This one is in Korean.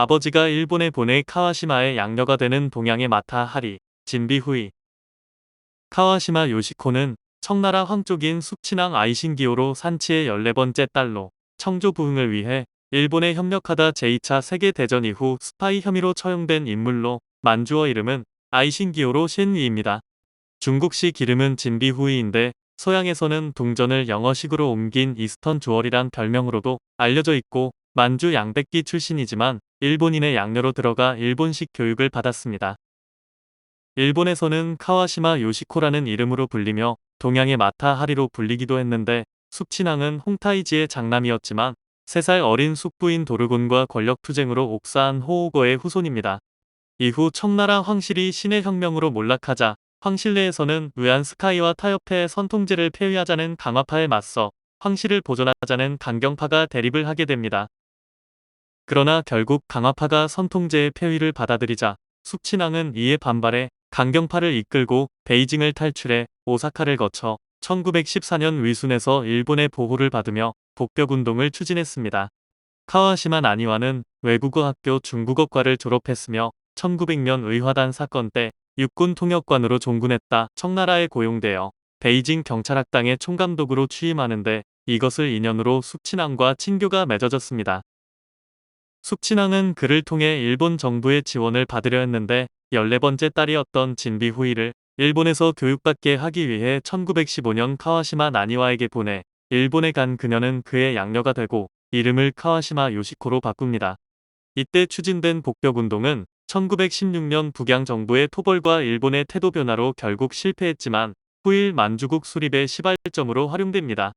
아버지가 일본에 보내 카와시마의 양녀가 되는 동양의 마타 하리, 진비 후이. 카와시마 요시코는 청나라 황족인 숙친왕 아이신기요로 산치의 14번째 딸로 청조 부흥을 위해 일본에 협력하다 제2차 세계대전 이후 스파이 혐의로 처형된 인물로 만주어 이름은 아이신기요로 신위입니다. 중국식 이름은 진비후이인데 서양에서는 동전을 영어식으로 옮긴 이스턴 주얼이란 별명으로도 알려져 있고 만주 양백기 출신이지만 일본인의 양녀로 들어가 일본식 교육을 받았습니다. 일본에서는 카와시마 요시코라는 이름으로 불리며 동양의 마타 하리로 불리기도 했는데 숙친왕은 홍타이지의 장남이었지만 3살 어린 숙부인 도르곤과 권력투쟁으로 옥사한 호오거의 후손입니다. 이후 청나라 황실이 신의 혁명으로 몰락하자 황실 내에서는 의안스카이와 타협해 선통제를 폐위하자는 강화파에 맞서 황실을 보존하자는 강경파가 대립을 하게 됩니다. 그러나 결국 강화파가 선통제의 폐위를 받아들이자 숙친왕은 이에 반발해 강경파를 이끌고 베이징을 탈출해 오사카를 거쳐 1914년 위순에서 일본의 보호를 받으며 복벽운동을 추진했습니다. 카와시마 나니와는 외국어 학교 중국어과를 졸업했으며 1900년 의화단 사건 때 육군 통역관으로 종군했다 청나라에 고용되어 베이징 경찰학당의 총감독으로 취임하는데 이것을 인연으로 숙친왕과 친교가 맺어졌습니다. 숙친왕은 그를 통해 일본 정부의 지원을 받으려 했는데 14번째 딸이었던 진비 후이를 일본에서 교육받게 하기 위해 1915년 카와시마 나니와에게 보내 일본에 간 그녀는 그의 양녀가 되고 이름을 카와시마 요시코로 바꿉니다. 이때 추진된 복벽운동은 1916년 북양 정부의 토벌과 일본의 태도 변화로 결국 실패했지만 후일 만주국 수립의 시발점으로 활용됩니다.